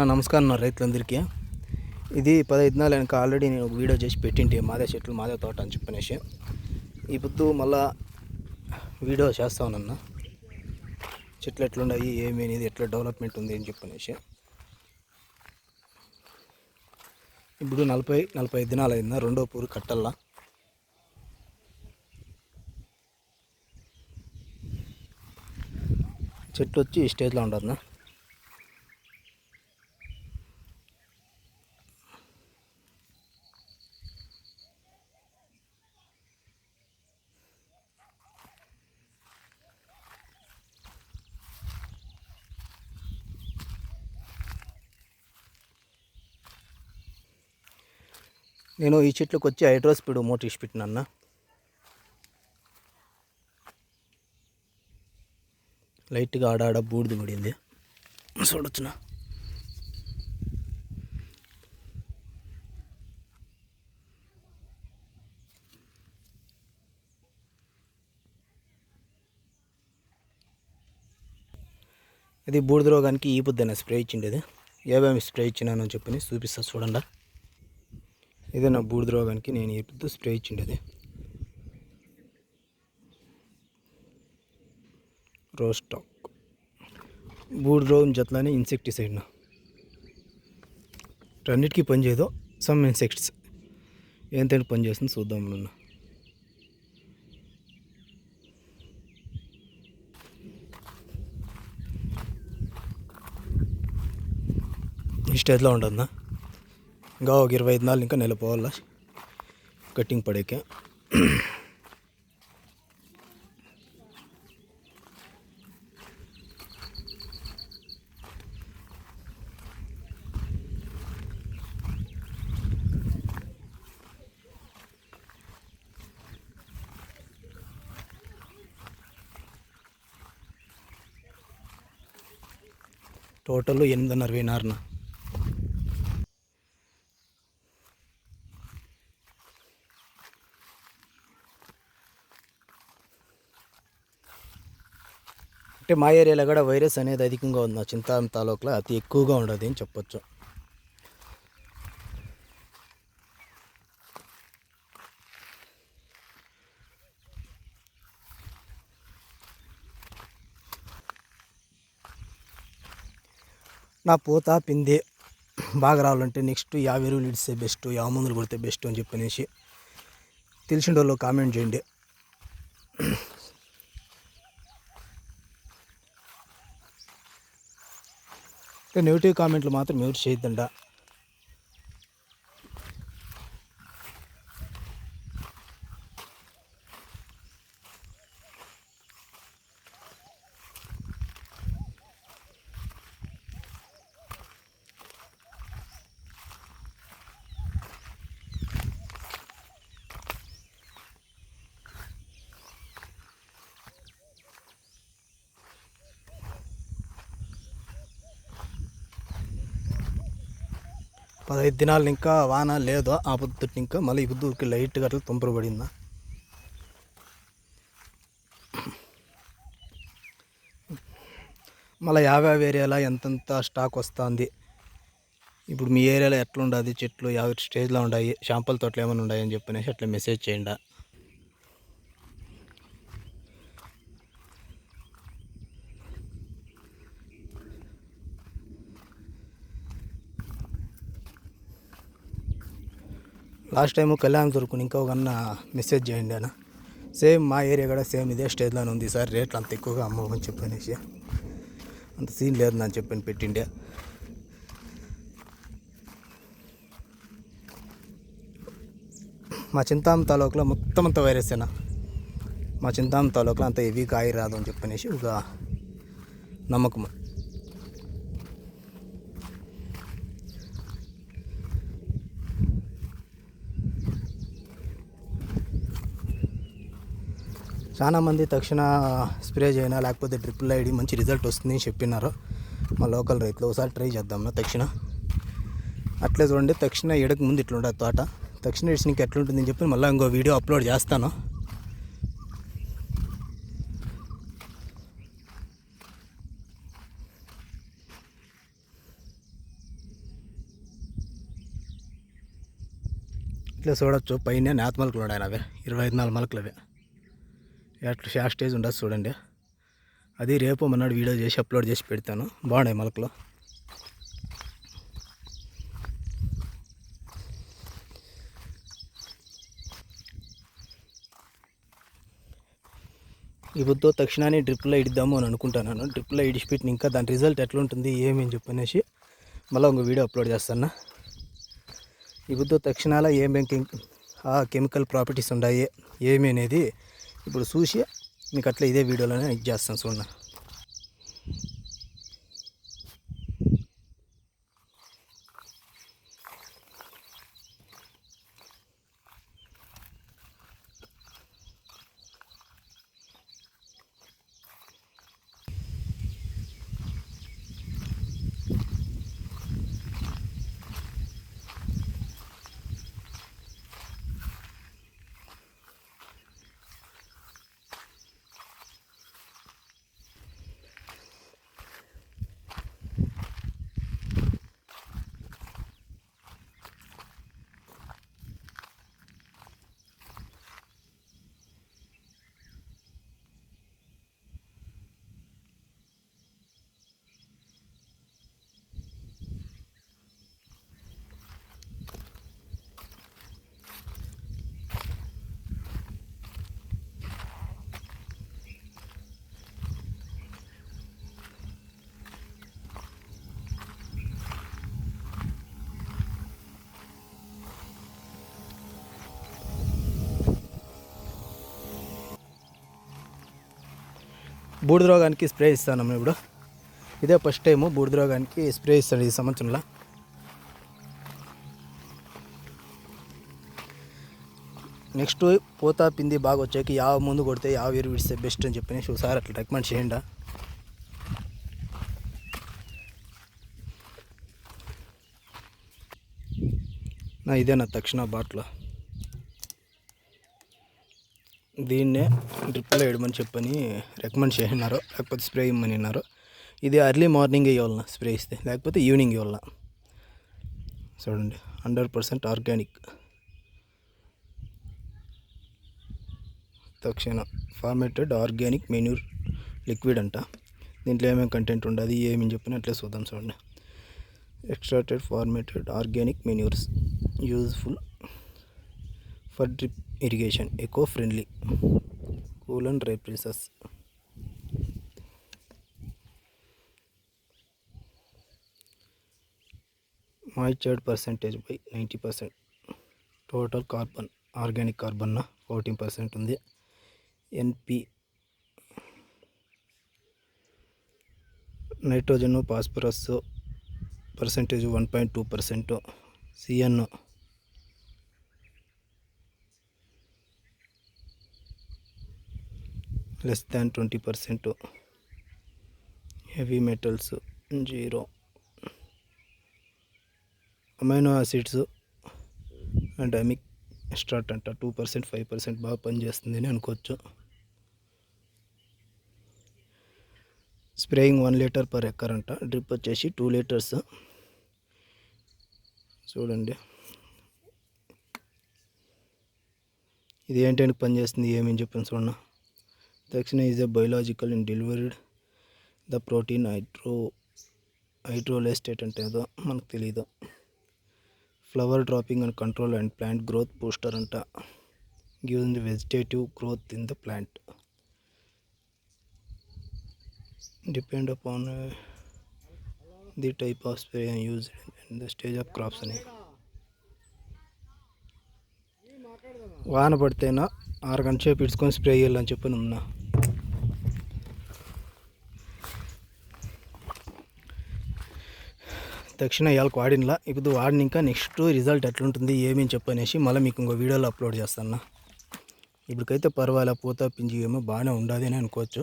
నా నమస్కారం నా రైతులందరికీ. ఇది పదహైదు నెలలు వెనక ఆల్రెడీ నేను ఒక వీడియో చేసి పెట్టింటి మాదే చెట్లు మాదే తోట అని చెప్పనేసి. ఈ పొద్దు మళ్ళా వీడియో చేస్తా ఉన్నా చెట్లు ఎట్లున్నాయి ఏమి అనేది ఎట్లా డెవలప్మెంట్ ఉంది అని చెప్పనేసి. ఇప్పుడు నలభై నలభై ఐదు దినాలు అయిందా రెండో పూరు కట్టల్లా. చెట్లు వచ్చి ఈ స్టేజ్లో ఉండదు నేను ఈ చెట్లకు వచ్చి హైడ్రోస్పీడ్ మోటర్ ఇచ్చి పెట్టినా లైట్గా ఆడాడ బూడిద పడింది. చూడొచ్చునా? ఇది బూడిద రోగానికి ఈ పొద్దున్న స్ప్రే ఇచ్చిండేది. ఏమేమి స్ప్రే ఇచ్చినానని చెప్పి చూపిస్తా చూడండి? ఇదే నా బూడిద రోగానికి నేను ఈ స్ప్రే ఇచ్చిండేది. రోస్టాక్. బూడిద రోగం జట్లనే ఇన్సెక్టిసైడ్ నా. రెండింటికి పనిచేయదు సమ్ ఇన్సెక్ట్స్ ఏంటంటే పనిచేస్తుంది చూద్దాం నిన్న ఈ స్టేజ్లో ఉంటుందా? ఇంకా ఒక ఇరవై ఐదు నాలుగు ఇంకా నెల పోవాలా? కటింగ్ పడేకే. టోటల్ ఎనిమిదిన్నర వేయినారన అంటే మా ఏరియాలో కూడా వైరస్ అనేది అధికంగా ఉంది. చింతాం తాలూకులో అతి ఎక్కువగా ఉండదు అని చెప్పొచ్చు. నా పూత పిండి బాగా రావాలంటే నెక్స్ట్ యా ఎరువులు ఇడిస్తే బెస్ట్ యా మందులు కొడితే బెస్ట్ అని చెప్పనేసి తెలిసిన వాళ్ళు కామెంట్ చేయండి. నెగిటివ్ కామెంట్లు మాత్రం ఎవరు చేయొద్దండ పదహైదు దినాలు ఇంకా వాన లేదు ఆ పొద్దుటి ఇంకా మళ్ళీ ఈ పొద్దుకి లైట్గా అట్లా తుంపర పడిందా మళ్ళీ యాభై ఏరియాలో ఎంతెంత స్టాక్ వస్తుంది? ఇప్పుడు మీ ఏరియాలో ఎట్లా ఉండదు చెట్లు యాభై స్టేజ్లో ఉన్నాయి షాంపుల తోటలు ఏమైనా ఉన్నాయని చెప్పనేసి అట్లా మెసేజ్ చేయండి? లాస్ట్ టైము కళ్యాణ్ దొరుకుని ఇంకా ఒక అన్న మెసేజ్ చేయండి అన్న. సేమ్ మా ఏరియా కూడా సేమ్ ఇదే స్టేజ్లోనే ఉంది సార్ రేట్లు అంత ఎక్కువగా అమ్మమని చెప్పనేసి అంత సీన్ లేదు అని చెప్పాను పెట్టిండే. మా చింతాం తాలూకులో మొత్తం అంత వైరసేనా మా చింతాం తాలూకులో అంత హెవీ కాయ రాదు అని చెప్పనేసి ఒక నమ్మకం. చాలా మంది తక్షణ స్ప్రే చేయనా లేకపోతే డ్రిప్లు ఐడి మంచి రిజల్ట్ వస్తుంది అని చెప్పినారు. మా లోకల్ రైతులు ఒకసారి ట్రై చేద్దాం తక్షణ. అట్లే చూడండి తక్షణ ఎడకు ముందు ఇట్లుండదు తోట. తక్షణ ఇడిసినకి ఎట్లుంటుందని చెప్పి మళ్ళీ ఇంకో వీడియో అప్లోడ్ చేస్తాను. ఇట్లా చూడొచ్చు పైన నాత్ మలకలు ఉన్నాయి అవి ఇరవై ఐదు నాలుగు మలకలు అవి ఎట్లా షార్ట్ స్టేజ్ ఉండదు చూడండి. అది రేపు మొన్నటి వీడియో చేసి అప్లోడ్ చేసి పెడతాను. బాగున్నాయి మొలకలు. ఇప్పుడు తక్షణాన్ని డ్రిప్లో ఇడిద్దాము అని అనుకుంటున్నాను. డ్రిప్లో ఇడిచిపెట్టిన ఇంకా దాని రిజల్ట్ ఎట్లా ఉంటుంది చెప్పనేసి మళ్ళీ ఇంకో వీడియో అప్లోడ్ చేస్తాను. ఇప్పుడు తక్షణాల ఏమేం ఆ కెమికల్ ప్రాపర్టీస్ ఉన్నాయి ఏమి అనేది ఇప్పుడు చూసి మీకు అట్లా ఇదే వీడియోలోనే ఇది చేస్తాను చూడండి. బూడిద రోగానికి స్ప్రే ఇస్తాను ఇప్పుడు. ఇదే ఫస్ట్ టైము బూడిద రోగానికి స్ప్రే ఇస్తాను ఈ సంవత్సరంలో. నెక్స్ట్ పోతా పిండి బాగా వచ్చాక యావ ముందు కొడితే యావ ఎరువు విడిస్తే బెస్ట్ అని చెప్పి ఒకసారి అట్లా రికమెండ్ చేయండి. నా ఇదే నా తక్షణ బాటిల్. దీన్నే డ్రిప్లో వేయమని చెప్పని రికమెండ్ చేసినారు. లేకపోతే స్ప్రే ఇమ్మని అన్నారు ఇది అర్లీ మార్నింగ్ ఇవ్వాలన్నా స్ప్రే ఇస్తే. లేకపోతే ఈవినింగ్ ఇవ్వాలన్నా. చూడండి. హండ్రెడ్ పర్సెంట్ ఆర్గానిక్ తక్షణ ఫార్మేటెడ్ ఆర్గానిక్ మెన్యూర్ లిక్విడ్ అంట. దీంట్లో ఏమేమి కంటెంట్ ఉండదు ఏమని చెప్పిన అట్లే చూద్దాం చూడండి. Extracted fermented organic manures useful for drip irrigation eco friendly cool and dry moisture percentage by ninety percent. Total carbon organic carbon fourteen percent ఉంది. NP nitrogen phosphorus percentage one point two percent. CN less than twenty percent heavy metals zero amino acids and humic start అంట. Two percent five percent బాగా పనిచేస్తుంది అని అనుకోవచ్చు. Spraying one litre per acre అంట. Drip వచ్చేసి two litres చూడండి. ఇది ఏంటంటే పనిచేస్తుంది? ఏమని చెప్పాను చూడండి. Dakshina is a biological in delivered the protein hydro hydrolysate అంటే ఏదో మనకు తెలియదు flower dropping and control and plant growth booster అంట. Give the vegetative growth in the plant depend upon the type of spray use in the stage of crops అని వాన పడితేనా ఆరు గంటల సేపు ఇడ్చుకొని స్ప్రే చేయాలని చెప్పి ఉన్నా దక్షిణ ఇవాళ వాడినలా. ఇప్పుడు వాడిన ఇంకా నెక్స్ట్ రిజల్ట్ ఎట్లుంటుంది ఏమేమి చెప్పనేసి మళ్ళీ మీకు ఇంకో వీడియోలో అప్లోడ్ చేస్తాను. ఇప్పటికైతే పర్వాలే పూత పింజి ఏమో బాగానే ఉండదు అని అనుకోవచ్చు.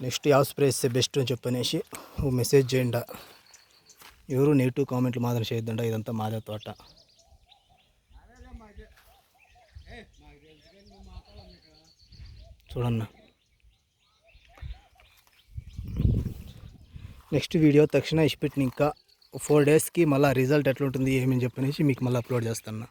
నెక్స్ట్ ಯಾವ స్ప్రే ఇస్తే బెస్ట్ అని చెప్పనేసి ఓ మెసేజ్ చేయండి. ఎవరు నెగిటివ్ కామెంట్లు మాత్రం చేయొద్దండ ఇదంతా మాదే తోట. చూడన్నా. నెక్స్ట్ వీడియో తక్షణ ఇచ్చిపెట్టిన ఇంకా ఫోర్ డేస్కి మళ్ళీ రిజల్ట్ ఎట్లుంటుంది ఏమని చెప్పనేసి మీకు మళ్ళీ అప్లోడ్ చేస్తాను.